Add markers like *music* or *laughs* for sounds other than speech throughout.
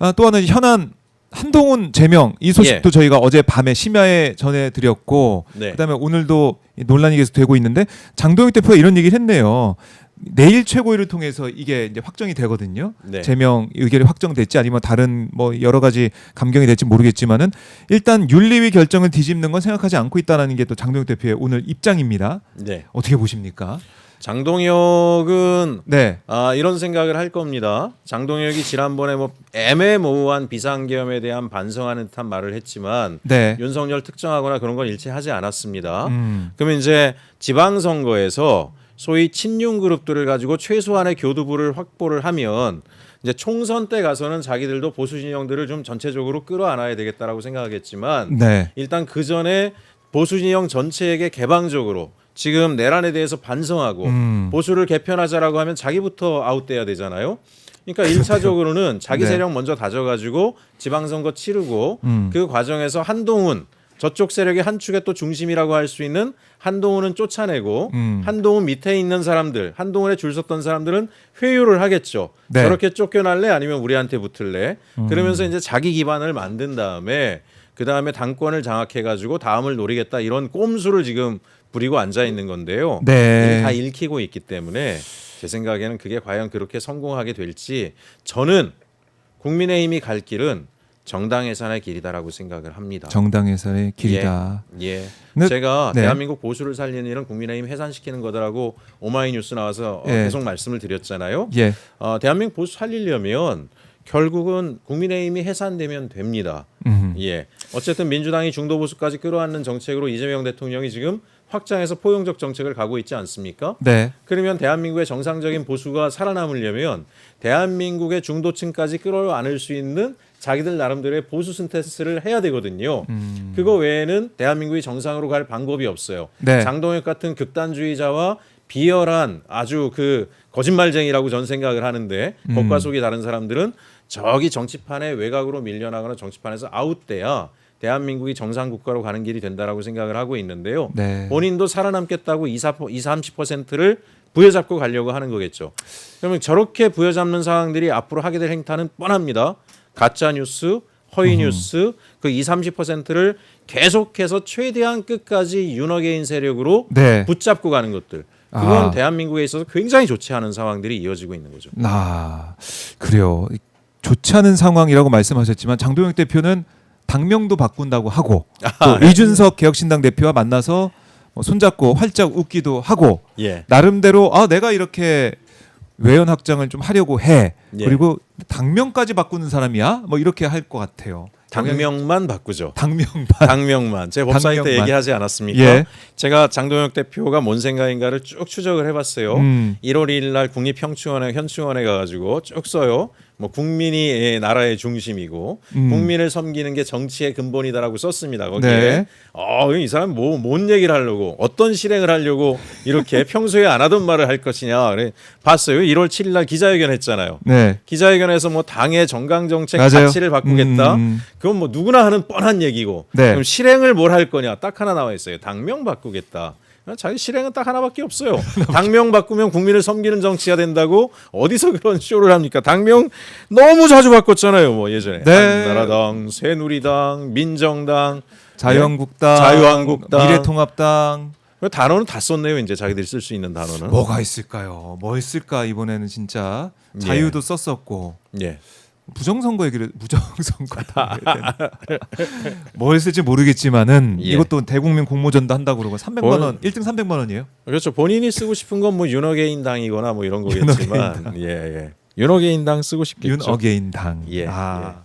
아, 또 하나 현안 한동훈 제명 이 소식도 예. 저희가 어제 밤에 심야에 전해드렸고 네. 그다음에 오늘도 이 논란이 계속 되고 있는데 장동혁 대표가 이런 얘기를 했네요. 내일 최고위를 통해서 이게 이제 확정이 되거든요. 네. 제명 의결이 확정됐지 아니면 다른 뭐 여러 가지 감경이 될지 모르겠지만은 일단 윤리위 결정을 뒤집는 건 생각하지 않고 있다라는 게 또 장동혁 대표의 오늘 입장입니다. 네. 어떻게 보십니까? 장동혁은 네. 아, 이런 생각을 할 겁니다. 장동혁이 지난번에 뭐 애매모호한 비상계엄에 대한 반성하는 듯한 말을 했지만 네. 윤석열 특정하거나 그런 건 일치하지 않았습니다. 음. 그러면 이제 지방선거에서 소위 친윤 그룹들을 가지고 최소한의 교두부를 확보를 하면 이제 총선 때 가서는 자기들도 보수 진영들을 좀 전체적으로 끌어안아야 되겠다라고 생각하겠지만 네. 일단 그 전에 보수 진영 전체에게 개방적으로 지금 내란에 대해서 반성하고 음. 보수를 개편하자라고 하면 자기부터 아웃돼야 되잖아요. 그러니까 일차적으로는 자기 네. 세력 먼저 다져가지고 지방선거 치르고 음. 그 과정에서 한동훈 저쪽 세력의 한 축의 또 중심이라고 할 수 있는 한동훈은 쫓아내고 음. 한동훈 밑에 있는 사람들, 한동훈에 줄 섰던 사람들은 회유를 하겠죠. 네. 음. 저렇게 쫓겨날래 아니면 우리한테 붙을래? 그러면서 이제 자기 기반을 만든 다음에 그 다음에 당권을 장악해가지고 다음을 노리겠다 이런 꼼수를 지금 부리고 앉아 있는 건데요. 네. 다 읽히고 있기 때문에 제 생각에는 그게 과연 그렇게 성공하게 될지 저는 국민의힘이 갈 길은 정당 해산의 길이다라고 생각을 합니다. 정당에서의 길이다. 예. 근데- 제가 네. 대한민국 보수를 살리는 일은 국민의힘 해산시키는 거다라고 오마이뉴스 나와서 어, 예. 계속 말씀을 드렸잖아요. 예. 어, 대한민국 보수 살리려면 결국은 국민의힘이 해산되면 됩니다. 음. 예. 어쨌든 민주당이 중도 보수까지 끌어안는 정책으로 이재명 대통령이 지금 확장해서 포용적 정책을 가고 있지 않습니까? 네. 그러면 대한민국의 정상적인 보수가 살아남으려면 대한민국의 중도층까지 끌어안을 수 있는 자기들 나름대로의 보수 스탠스를 해야 되거든요. 음. 그거 외에는 대한민국이 정상으로 갈 방법이 없어요. 네. 장동혁 같은 극단주의자와 비열한 아주 그 거짓말쟁이라고 전 생각을 하는데 음. 겉과 속이 다른 사람들은 저기 정치판에 외곽으로 밀려나거나 정치판에서 아웃돼야 대한민국이 정상 국가로 가는 길이 된다라고 생각을 하고 있는데요. 네. 본인도 살아남겠다고 2, 4, 2 30%를 부여잡고 가려고 하는 거겠죠. 그러면 저렇게 부여잡는 상황들이 앞으로 하게 될 행태는 뻔합니다. 가짜 뉴스, 허위 뉴스 그 2, 30%를 계속해서 최대한 끝까지 윤어게인 세력으로 네. 붙잡고 가는 것들. 그건 아. 대한민국에 있어서 굉장히 좋지 않은 상황들이 이어지고 있는 거죠. 아 그래요. 좋지 않은 상황이라고 말씀하셨지만 장동혁 대표는 당명도 바꾼다고 하고 또 네. 이준석 개혁신당 대표와 만나서 뭐 손잡고 활짝 웃기도 하고 예. 나름대로 아 내가 이렇게 외연 확장을 좀 하려고 해 예. 그리고 당명까지 바꾸는 사람이야 뭐 이렇게 할 것 같아요. 당명만 바꾸죠. 당명만 당명만 제 법사위 때. 얘기하지 않았습니까? 예. 제가 장동혁 대표가 뭔 생각인가를 쭉 추적을 해봤어요. 음. 1월 2일 날 국립현충원에 현충원에 가가지고 쭉 써요. 뭐 국민이 예, 나라의 중심이고 음. 국민을 섬기는 게 정치의 근본이다라고 썼습니다. 거기에 네. 어, 이 사람 뭐 뭔 얘기를 하려고 어떤 실행을 하려고 이렇게 *laughs* 평소에 안 하던 말을 할 것이냐. 그래 봤어요. 1월 7일 날 기자회견 했잖아요. 네 기자회견에서 뭐 당의 정강 정책. 가치를 바꾸겠다. 음. 그건 뭐 누구나 하는 뻔한 얘기고. 네. 그럼 실행을 뭘 할 거냐? 딱 하나 나와 있어요. 당명 바꾸겠다. 자기 실행은 딱 하나밖에 없어요. *laughs* 당명 바꾸면 국민을 섬기는 정치가 된다고 어디서 그런 쇼를 합니까? 당명 너무 자주 바꿨잖아요. 뭐 예전에 네. 한나라당, 새누리당, 민정당, 자유한국당, 자유한국당. 미래통합당 그 단어는 다 썼네요. 이제 자기들이 쓸 수 있는 단어는. 뭐가 있을까요? 뭐 있을까 이번에는 진짜 예. 자유도 썼었고 예. 부정선거 얘기를 *laughs* 부정선거다. 뭘 쓸지 모르겠지만은 예. 이것도 대국민 공모전도 한다고 그러고 300만 본- 원, 1등 300만 원이에요. 그렇죠. 본인이 쓰고 싶은 건 뭐 윤어게인당이거나 뭐 이런 거겠지만, 예, 예. 윤어게인당 쓰고 싶겠죠. 윤어게인 당. 예, 아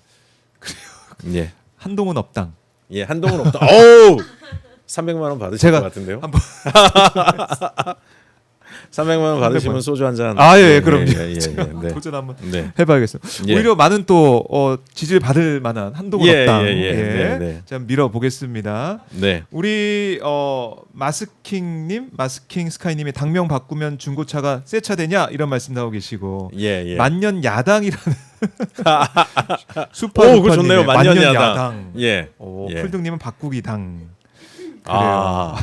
예. 한동훈 업당. 예, 한동훈 없다. 어우. 300만 원 받으실 제가 것 같은데요. 한번 *laughs* 300만 원 받으시면 300만 소주 한 잔. 아, 예, 그럼요. 예, 예, 예, *laughs* 네. 도전 한번 네. 해봐야겠어요. 예. 오히려 많은 또 어, 지지를 받을 만한 한동훈 예, 업당. 예, 예. 네, 네. 좀 밀어보겠습니다. 네. 우리 어 마스킹님, 마스킹 스카이님이 당명 바꾸면 중고차가 새 차 되냐 이런 말씀 나오고 계시고 예, 예. 만년 야당이라는 수파 *laughs* *laughs* 오, 그거 좋네요. 만년 야당. 예. 오, 예. 풀등님은 바꾸기 당. 아.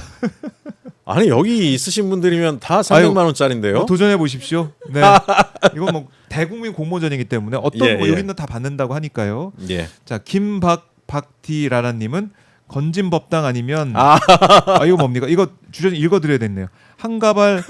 아니 여기 있으신 분들이면 다 300만 원짜리인데요. 어, 도전해 보십시오. 네, *laughs* 이건 뭐 대국민 공모전이기 때문에 어떤 예, 뭐 예. 여기는 다 받는다고 하니까요. 예. 자 김박 박디라라 님은 건진 법당 아니면 아. *laughs* 아, 이거 뭡니까? 이거 주전 읽어드려야 됐네요. 한 가발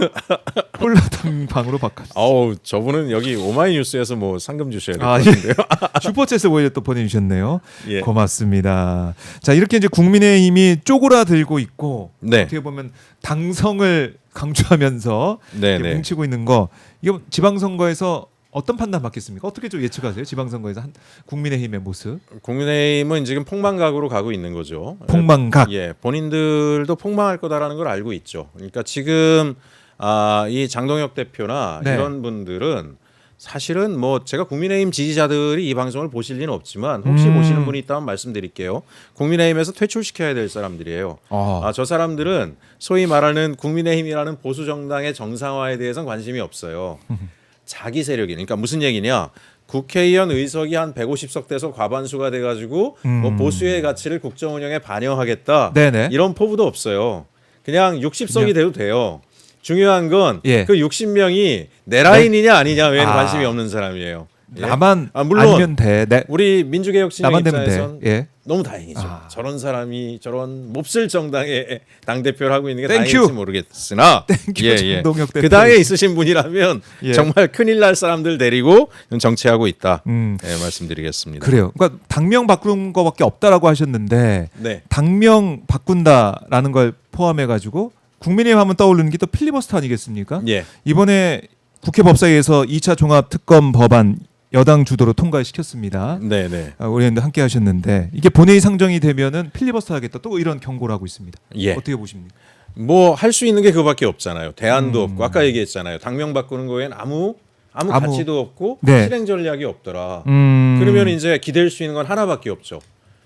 콜라당 *laughs* 방으로 바꿨. 어우 저분은 여기 오마이뉴스에서 뭐 상금 주셔야 될것 아, 예. 같은데요. *laughs* 슈퍼챗에 오히려 또 보내주셨네요. 예. 고맙습니다. 자 이렇게 이제 국민의힘이 쪼그라들고 있고 네. 어떻게 보면 당성을 강조하면서 네, 이렇게 네. 뭉치고 있는 거 이거 지방선거에서 어떤 판단 받겠습니까? 어떻게 좀 예측하세요? 지방선거에서 한 국민의힘의 모습, 국민의힘은 지금 폭망각으로 가고 있는 거죠. 폭망각. 예, 본인들도 폭망할 거다라는 걸 알고 있죠. 그러니까 지금 아, 이 장동혁 대표나 네. 이런 분들은 사실은 뭐 제가 국민의힘 지지자들이 이 방송을 보실 리는 없지만 혹시 음. 보시는 분이 있다면 말씀드릴게요. 국민의힘에서 퇴출시켜야 될 사람들이에요. 아, 아, 저 사람들은 소위 말하는 국민의힘이라는 보수 정당의 정상화에 대해서는 관심이 없어요. *laughs* 자기 세력이 그러니까 무슨 얘기냐? 국회의원 의석이 한 150석 돼서 과반수가 돼가지고 뭐 음. 보수의 가치를 국정 운영에 반영하겠다. 네네. 이런 포부도 없어요. 그냥 60석이 그냥- 돼도 돼요. 중요한 건그 예. 60명이 내 라인이냐 아니냐 외에는 아. 관심이 없는 사람이에요. 예. 나만 아, 물론 아니면 돼. 내, 우리 민주개혁 진영 나만 되면 입장에선 돼. 예. 너무 다행이죠. 아. 저런 사람이 저런 몹쓸 정당의 당 대표를 하고 있는 게 땡큐. 다행일지 모르겠으나 땡큐, 장동혁 대표. 그 당에 있으신 분이라면 예. 정말 큰일 날 사람들 데리고 정치하고 있다. 음. 네, 말씀드리겠습니다. 그래요. 그러니까 당명 바꾸는 거밖에 없다라고 하셨는데 네. 당명 바꾼다라는 걸 포함해 가지고 국민의힘 하면 떠오르는 게 또 필리버스터 아니겠습니까? 예. 이번에 국회 법사위에서 2차 종합 특검 법안 여당 주도로 통과시켰습니다. 네, 네. 아, 우리 함께 하셨는데 이게 본회의 상정이 되면은 필리버스터 하겠다 또 이런 경고를 하고 있습니다. 예. 어떻게 보십니까? 뭐 할 수 있는 게 그밖에 없잖아요. 대안도 음. 없고 아까 얘기했잖아요. 당명 바꾸는 거엔 아무 아무, 아무- 가치도 없고 네. 실행 전략이 없더라. 음. 그러면 이제 기댈 수 있는 건 하나밖에 없죠.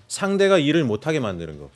상대가 일을 못하게 만드는 거.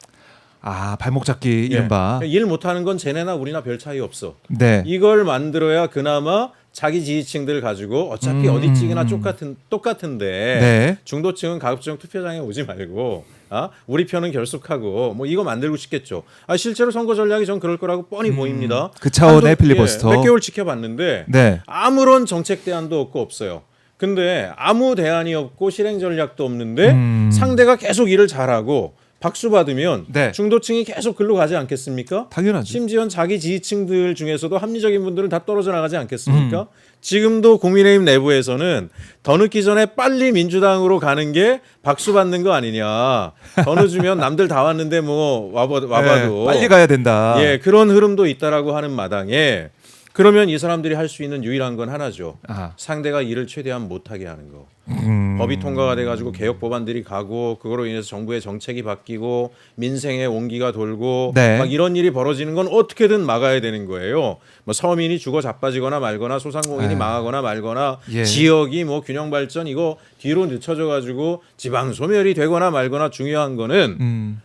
아 발목 잡기 예. 이른바 일 못하는 건 쟤네나 우리나 별 차이 없어. 네. 이걸 만들어야 그나마 자기 지지층들 가지고 어차피 음. 어디 찍이나 똑같은 똑같은데 네. 중도층은 가급적 투표장에 오지 말고 아 우리 편은 결속하고 뭐 이거 만들고 싶겠죠. 아 실제로 선거 전략이 전 그럴 거라고 뻔히 보입니다. 그 차원의 한두- 필리버스터. 예, 몇 개월 지켜봤는데 네. 아무런 정책 대안도 없고 없어요. 근데 아무 대안이 없고 실행 전략도 없는데 음. 상대가 계속 일을 잘하고 박수 받으면 네. 중도층이 계속 글로 가지 않겠습니까? 당연하죠. 심지어 자기 지지층들 중에서도 합리적인 분들은 다 떨어져 나가지 음. 않겠습니까? 지금도 국민의힘 내부에서는 더 늦기 전에 빨리 민주당으로 가는 게 박수 받는 거 아니냐. 더 늦으면 *laughs* 남들 다 왔는데 뭐 와봐, 와봐도 네, 빨리 가야 된다. 예 그런 흐름도 있다라고 하는 마당에 그러면 이 사람들이 할 수 있는 유일한 건 하나죠. 아. 상대가 일을 최대한 못하게 하는 거. 음. 법이 통과가 돼가지고 개혁 법안들이 가고 그거로 인해서 정부의 정책이 바뀌고 민생의 온기가 돌고 네. 막 이런 일이 벌어지는 건 어떻게든 막아야 되는 거예요. 뭐 서민이 죽어 자빠지거나 말거나 소상공인이 아. 망하거나 말거나 예. 지역이 뭐 균형 발전 이거 뒤로 늦춰져 가지고 지방 소멸이 되거나 말거나 중요한 거는 음.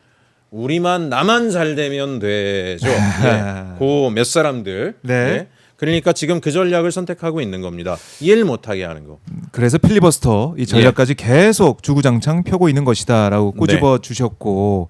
우리만 나만 잘 되면 되죠. *laughs* 예. 그몇 사람들. 네. 예. 그러니까 지금 그 전략을 선택하고 있는 겁니다. 일 못하게 하는 거. 그래서 필리버스터 이 전략까지 예. 계속 주구장창 펴고 있는 것이다라고 네. 꼬집어 주셨고